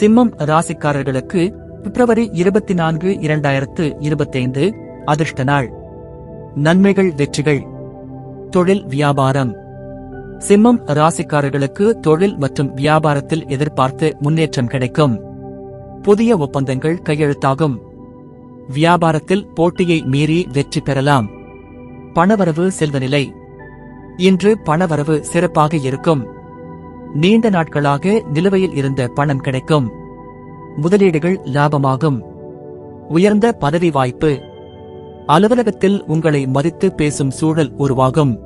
சிம்மம் ராசிக்காரர்களுக்கு பிப்ரவரி இருபத்தி நான்கு இரண்டாயிரத்து இருபத்தைந்து அதிர்ஷ்ட நாள். நன்மைகள் வெற்றிகள். தொழில் வியாபாரம். சிம்மம் ராசிக்காரர்களுக்கு தொழில் மற்றும் வியாபாரத்தில் எதிர்பார்த்து முன்னேற்றம் கிடைக்கும். புதிய ஒப்பந்தங்கள் கையெழுத்தாகும். வியாபாரத்தில் போட்டியை மீறி வெற்றி பெறலாம். பணவரவு செல்வநிலை இன்று பணவரவு சிறப்பாக இருக்கும். நீண்ட நாட்களாக நிலுவையில் இருந்த பணம் கிடைக்கும். முதலீடுகள் லாபமாகும். உயர்ந்த பதவி வாய்ப்பு. அலுவலகத்தில் உங்களை மதித்து பேசும் சூழல் உருவாகும்.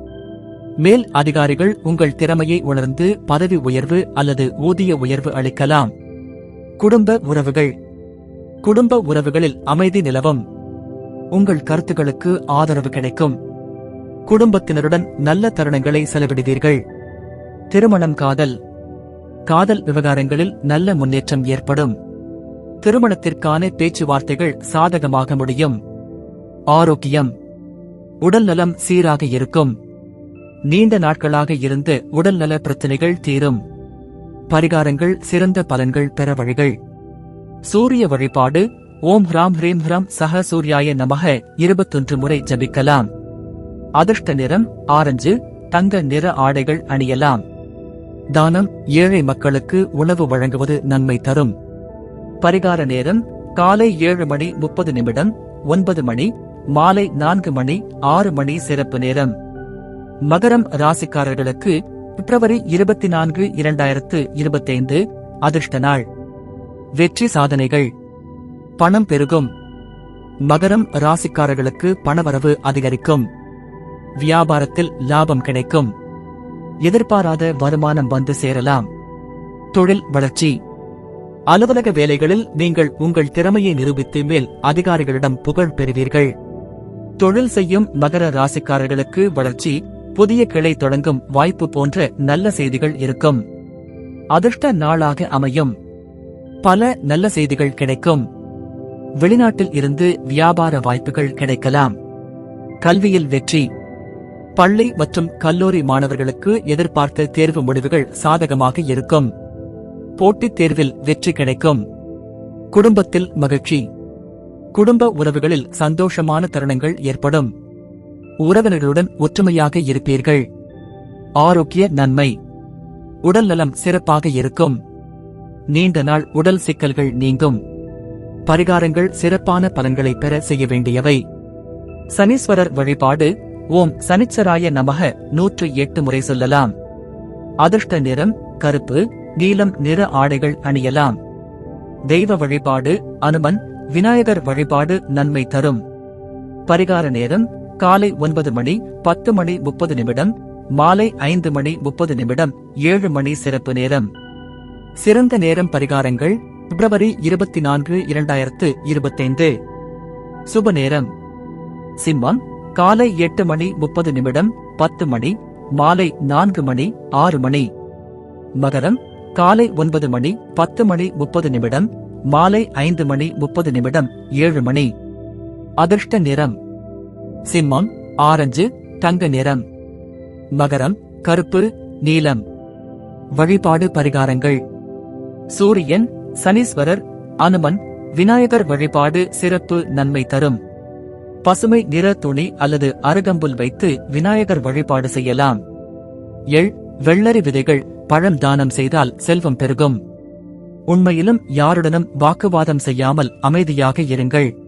மேல் அதிகாரிகள் உங்கள் திறமையை உணர்ந்து பதவி உயர்வு அல்லது ஊதிய உயர்வு அளிக்கலாம். குடும்ப உறவுகள். குடும்ப உறவுகளில் அமைதி நிலவும். உங்கள் கருத்துக்களுக்கு ஆதரவு கிடைக்கும். குடும்பத்தினருடன் நல்ல தருணங்களை செலவிடுவீர்கள். திருமணம் காதல். காதல் விவகாரங்களில் நல்ல முன்னேற்றம் ஏற்படும். திருமணத்திற்கான பேச்சுவார்த்தைகள் சாதகமாக முடியும். ஆரோக்கியம். உடல்நலம் சீராக இருக்கும். நீண்ட நாட்களாக இருந்து உடல்நல பிரச்சனைகள் தீரும். பரிகாரங்கள் சிறந்த பலன்கள் பெற வழிகள். சூரிய வழிபாடு ஓம் ஹ்ராம் ஹ்ரீம் ஹ்ரம் சஹ சூர்யாய நமக இருபத்தொன்று முறை ஜபிக்கலாம். அதிர்ஷ்ட நிறம் ஆரஞ்சு தங்க நிற ஆடைகள் அணியலாம். தானம் ஏழை மக்களுக்கு உணவு வழங்குவது நன்மை தரும். பரிகார நேரம் காலை ஏழு மணி முப்பது நிமிடம் ஒன்பது மணி மாலை நான்கு மணி ஆறு மணி சிறப்பு நேரம். மகரம் ராசிக்காரர்களுக்கு பிப்ரவரி இருபத்தி நான்கு இரண்டாயிரத்து இருபத்தைந்து அதிர்ஷ்ட நாள். வெற்றி சாதனைகள். பணம் பெருகும். மகரம் ராசிக்காரர்களுக்கு பணவரவு அதிகரிக்கும். வியாபாரத்தில் லாபம் கிடைக்கும். எதிர்பாராத வருமானம் வந்து சேரலாம். தொழில் வளர்ச்சி. அலுவலக வேலைகளில் நீங்கள் உங்கள் திறமையை நிரூபித்து மேல் அதிகாரிகளிடம் புகழ் பெறுவீர்கள். தொழில் செய்யும் மகர ராசிக்காரர்களுக்கு வளர்ச்சி புதிய கிளை தொடங்கும் வாய்ப்பு போன்ற நல்ல செய்திகள் இருக்கும். அதிர்ஷ்ட நாளாக அமையும். பல நல்ல செய்திகள் கிடைக்கும். வெளிநாட்டில் இருந்து வியாபார வாய்ப்புகள் கிடைக்கலாம். கல்வியில் வெற்றி. பள்ளி மற்றும் கல்லூரி மாணவர்களுக்கு எதிர்பார்த்த தேர்வு முடிவுகள் சாதகமாக இருக்கும். போட்டித் தேர்வில் வெற்றி கிடைக்கும். குடும்பத்தில் மகிழ்ச்சி. குடும்ப உறவுகளில் சந்தோஷமான தருணங்கள் ஏற்படும். உறவினர்களுடன் ஒற்றுமையாக இருப்பீர்கள். ஆரோக்கிய நன்மை. உடல் நலம் சிறப்பாக இருக்கும். நீண்ட நாள் உடல் சிக்கல்கள் நீங்கும். பரிகாரங்கள் சிறப்பான பலன்களை பெற செய்ய வேண்டியவை. சனீஸ்வரர் வழிபாடு ஓம் சனிச்சராய நமக நூற்று எட்டு முறை சொல்லலாம். அதிர்ஷ்ட நிறம் கருப்பு நீலம் நிற ஆடைகள் அணியலாம். தெய்வ வழிபாடு அனுமன் விநாயகர் வழிபாடு நன்மை தரும். பரிகார நேரம் காலை ஒன்பது மணி பத்து மணி முப்பது நிமிடம் மாலை ஐந்து மணி முப்பது நிமிடம் ஏழு மணி சிறப்பு நேரம். சிறந்த நேரம் பரிகாரங்கள் பிப்ரவரி இருபத்தி நான்கு இரண்டாயிரத்து இருபத்தைந்து. சுப நேரம். சிம்மம் காலை எட்டு மணி முப்பது நிமிடம் பத்து மணி மாலை நான்கு மணி ஆறு மணி. மகரம் காலை ஒன்பது மணி பத்து மணி முப்பது நிமிடம் மாலை ஐந்து மணி முப்பது நிமிடம் ஏழு மணி. அதிர்ஷ்ட நிறம். சிம்மம் ஆரஞ்சு தங்க நிறம். மகரம் கருப்பு நீலம். வழிபாடு பரிகாரங்கள். சூரியன் சனீஸ்வரர் அனுமன் விநாயகர் வழிபாடு சிறப்பு நன்மை தரும். பசுமை நிற துணி அல்லது அருகம்புல் வைத்து விநாயகர் வழிபாடு செய்யலாம். எள் வெள்ளரி விதைகள் பழம் தானம் செய்தால் செல்வம் பெருகும். உண்மையிலும் யாருடனும் வாக்குவாதம் செய்யாமல் அமைதியாக இருங்கள்.